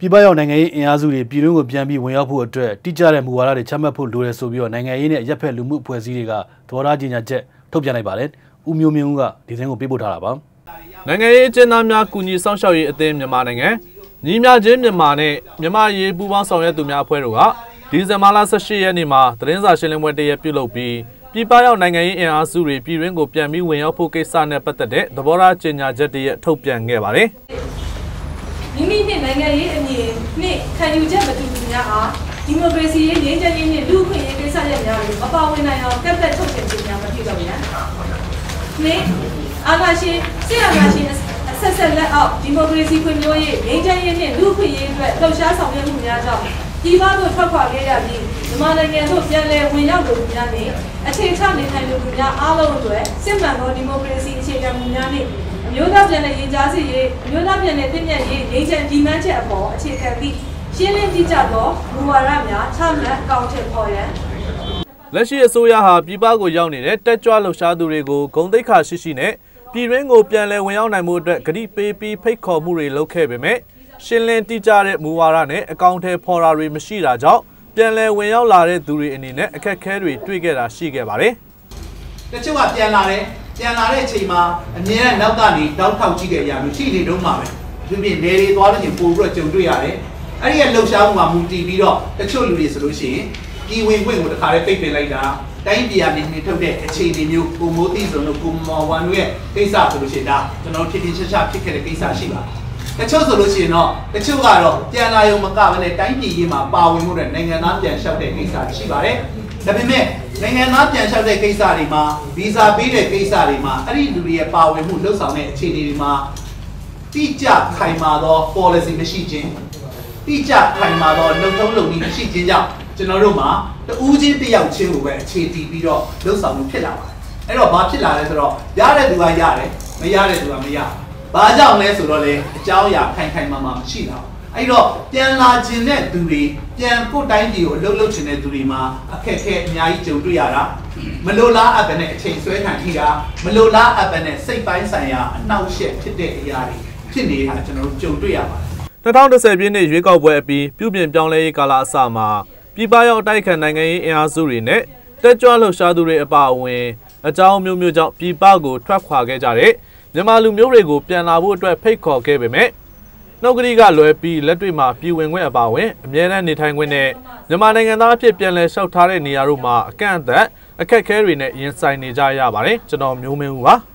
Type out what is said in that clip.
ပြည်ပရောက်နိုင်ငံရေးအင်အားစုတွေပြည်တွင်းကိုပြန်ပြီးဝင်ရောက်ဖို့အတွက်တိကျတဲ့မူဝါဒတွေချမှတ်ဖို့လိုတယ်ဆိုပြီးတော့နိုင်ငံရေးနဲ့ရပ်ဖက်လူမှုအဖွဲ့အစည်းတွေကသဘောထားကြေညာချက်ထုတ်ပြန်လိုက်ပါတယ်။ဦးမျိုးမြင့်ဦးကဒီသတင်းကိုပေးပို့ထားတာပါ။နိုင်ငံရေးအကျဉ်းသားများကူညီဆောင်ရှောက်ရေးအသင်းမြန်မာနိုင်ငံညီမြချင်းမြန်မာနဲ့မြန်မာရေးပူးပေါင်းဆောင်ရွက်သူများအဖွဲ့တို့ကဒီဇင်ဘာလ18ရက်နေ့မှာသတင်းစာရှင်းလင်းပွဲတရက်ပြုလုပ်ပြီးပြည်ပရောက်နိုင်ငံရေးအင်အားစုတွေပြည်တွင်းကိုပြန်ပြီးဝင်ရောက်ဖို့ကိစ္စနဲ့ပတ်သက်တဲ့သဘောထားကြေညာချက်တရက်ထုတ်ပြန်ခဲ့ပါတယ်။ မိမိနဲ့နိုင်ငံရေးအမြင်နဲ့ခံယူချက်မတူသူများအားဒီမိုကရေစီရေးငြိမ်းချမ်းရေးနဲ့လူ့အခွင့်အရေးကိစ္စရပ်များကိုမပါဝင်နိုင်အောင်ကန့်သက်ထုတ်ပြန်ခြင်းများမဖြစ်တော့ဗျာ။နေ့အာဏာရှင်ဆရာနာရှင်အဆက်ဆက်လက်အောက်ဒီမိုကရေစီဖွံ့ဖြိုးရေးငြိမ်းချမ်းရေးနဲ့လူ့အခွင့်အရေးအတွက်လှုပ်ရှားဆောင်ရွက်မှုများကြောင့်ဒီဘာကိုထွက်ခွာခဲ့ရပြီးမြန်မာနိုင်ငံသို့ပြန်လည်ဝင်ရောက်လိုသူများနဲ့အခြေချနေထိုင်လိုသူများအားလုံးအတွက်စစ်မှန်သောဒီမိုကရေစီအခြေခံမှုများနဲ့အ မျိုးသားပြန်လည်ရင်ကြားစေရေးအမျိုးသားပြန်လည်တည်မြဲရေးနေချင်ဒီမန်းချက်အပေါ်အခြေခံသည့်ရှင်းလင်းကြည့်ကြသောမူဝါဒများချမှတ်အကောင့်ထည့်ဖော်ရန်လက်ရှိအစိုးရဟာပြည်ပကိုရောက်နေတဲ့တက်ကြွလှုပ်ရှားသူတွေကိုဂုံတိတ်ခါရှိရှိနဲ့ပြည်ရင်းကိုပြန်လည်ဝင်ရောက်နိုင်မှုအတွက်ဂတိပေးပြီးဖိတ်ခေါ်မှုတွေလုပ်ခဲ့ပေမဲ့ရှင်းလင်းတိကျတဲ့မူဝါဒနဲ့အကောင့်ထဲဖော်တာတွေမရှိတာကြောင့်ပြန်လည်ဝင်ရောက်လာတဲ့သူတွေအနေနဲ့အခက်အခဲတွေတွေ့ခဲ့တာရှိခဲ့ပါတယ်။တချို့ကပြန်လာတယ် ပြန်လာတဲ့အချိန်မှာအမြဲတမ်းနောက်ကနေတောက်ထောက်ကြည့်ခဲ့ရလို့ရှိနေတော့မှာပဲ။ဒီပြင်နေတွေသွားလို့ချင်းပို့ပြီးတော့ကြုံတွေ့ရတယ်။အဲ့ဒီရဲ့လှုပ်ရှားမှုမှာမူတည်ပြီးတော့တချို့လူတွေဆိုလို့ရှိရင်ပြည်ဝင်ခွင့်ကိုတခါလေးပိတ်ပင်လိုက်တာတိုင်းပြည်ကနေနေထုတ်တဲ့အခြေအနေမျိုးကိုမိုးသိစုံတို့ကိုမော်ဝန်တို့ရဲ့ကိစ္စဆိုလို့ရှိရင်ဒါကျွန်တော်ဖြစ်ဖြစ်ချာချာဖြစ်ခဲ့တဲ့ကိစ္စရှိပါတယ်တချို့ဆိုလို့ရှိရင်တော့တချို့ကတော့ပြန်လာရုံမကဘဲနဲ့တိုင်းပြည်ရေးမှာပါဝင်မှုတဲ့နိုင်ငံသားပြန်လျှောက်တဲ့ကိစ္စရှိပါတယ်။ ဒါပေမဲ့နိုင်ငံသားပြန်လျှောက်တဲ့ကိစ္စတွေမှာဗီဇာပေးတဲ့ကိစ္စတွေမှာအဲ့ဒီလူတွေရဲ့ပါဝင်မှုလှုပ်ဆောင်တဲ့အခြေအနေတွေမှာတိကျခိုင်မာသော policy မရှိခြင်းတိကျခိုင်မာသောလုံထုံးလုံနည်းမရှိခြင်းကြောင့်ကျွန်တော်တို့မှာတူးချင်းတယောက်ချင်းကိုပဲအခြေတည်ပြီးတော့လှုပ်ဆောင်မှုဖြစ်လာပါတယ်။အဲ့တော့ဘာဖြစ်လာလဲဆိုတော့ရတဲ့သူကရတယ်မရတဲ့သူကမရဘူးဘာကြောင့်လဲဆိုတော့လေအကြောင်းအရာခိုင်ခိုင်မာမာမရှိတာ အဲ့တော့ပြန်လာခြင်းတဲ့သူတွေပြန်ကိုတိုင်းပြည်ကိုအလုပ်လုပ်ခြင်းတဲ့သူတွေမှာအခက်အခဲအများကြီးကြုံတွေ့ရတာမလိုလားအပ်တဲ့အခြေဆွဲခံထိတာမလိုလားအပ်တဲ့စိတ်ပိုင်းဆိုင်ရာအနှောက်အယှက်ဖြစ်တဲ့အရာတွေဖြစ်နေတာကျွန်တော်တို့ကြုံတွေ့ရပါတယ်2010ပြည့်နှစ်ရွေးကောက်ပွဲအပြီးပြုပြင်ပြောင်းလဲရေးကာလအစမှာပြည်ပရောက်တိုက်ခိုက်နိုင်ငံရေးအင်အားစုတွေနဲ့တက်ကြွလှုပ်ရှားသူတွေအပါအဝင်အကြောင်းမျိုးမျိုးကြောင့်ပြည်ပကိုထွက်ခွာခဲ့ကြတဲ့မြန်မာလူမျိုးတွေကိုပြန်လာဖို့အတွက်ဖိတ်ခေါ်ခဲ့ပေမဲ့ နှုတ်ကတိကလွယ်ပြီးလက်တွေ့မှာပြည်ဝင်ခွင့်အပါအဝင်အမြဲတမ်းနေထိုင်ခွင့်နဲ့မြန်မာနိုင်ငံသားအဖြစ်ပြန်လည်လျှောက်ထားတဲ့နေရာတို့မှာအကန့်အသတ်အခက်အခဲတွေနဲ့ရင်ဆိုင်နေကြရပါတယ်ကျွန်တော်မျိုးမင်းဦးပါ